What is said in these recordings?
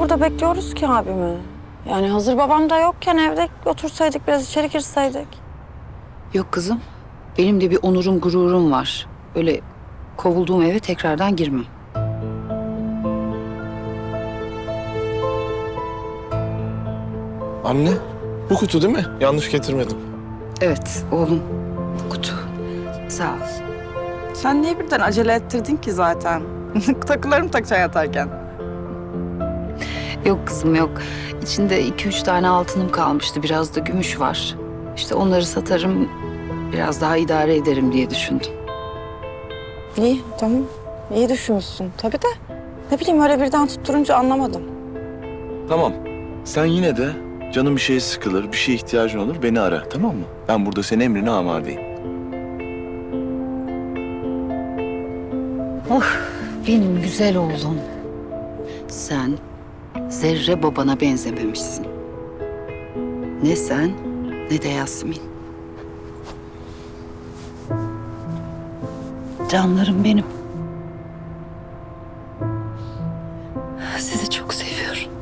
burada bekliyoruz ki abimi? Yani hazır babam da yokken evde otursaydık biraz içeri girseydik. Yok kızım. Benim de bir onurum gururum var. Öyle kovulduğum eve tekrardan girmem. Anne, bu kutu değil mi? Yanlış getirmedim. Evet oğlum. Bu kutu. Sağ ol. Sen niye birden acele ettirdin ki zaten? Takılarım takacaksın yatarken. Yok kızım yok. İçinde iki üç tane altınım kalmıştı. Biraz da gümüş var. İşte onları satarım. Biraz daha idare ederim diye düşündüm. İyi tamam. İyi düşünmüşsün tabii de. Ne bileyim öyle birden tutturunca anlamadım. Tamam. Sen yine de canın bir şeye sıkılır, bir şeye ihtiyacın olur beni ara tamam mı? Ben burada senin emrine amadeyim. Benim güzel oğlum. Sen zerre babana benzememişsin. Ne sen ne de Yasmin. Canlarım benim. Sizi çok seviyorum.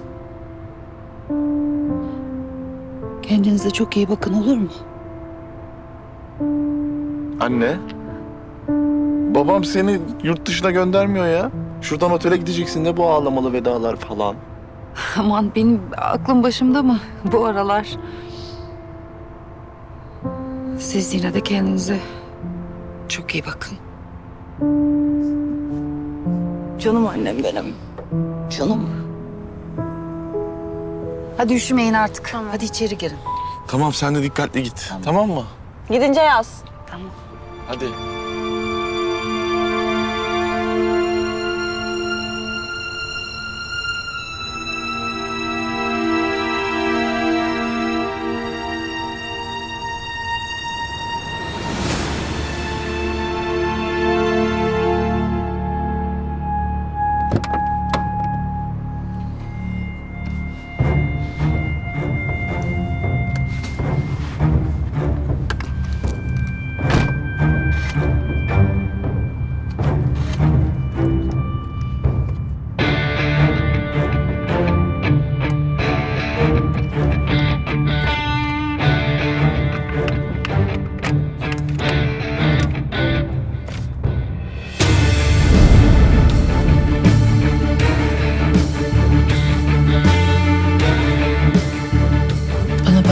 Kendinize çok iyi bakın olur mu? Anne. Babam seni yurt dışına göndermiyor ya. Şuradan otele gideceksin de bu ağlamalı vedalar falan. Aman benim aklım başımda mı bu aralar? Siz yine de kendinize çok iyi bakın. Canım annem benim. Canım. Hadi üşümeyin artık. Hadi içeri girin. Tamam sen de dikkatli git. Tamam, mı? Gidince yaz. Tamam. Hadi.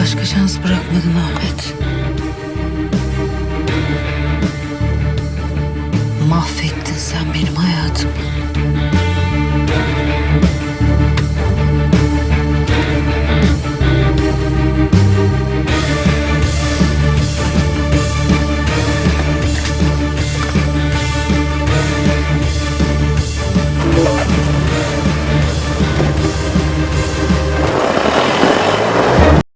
Başka şans bırakmadın Ahmet. Mahvettin sen benim hayatımı.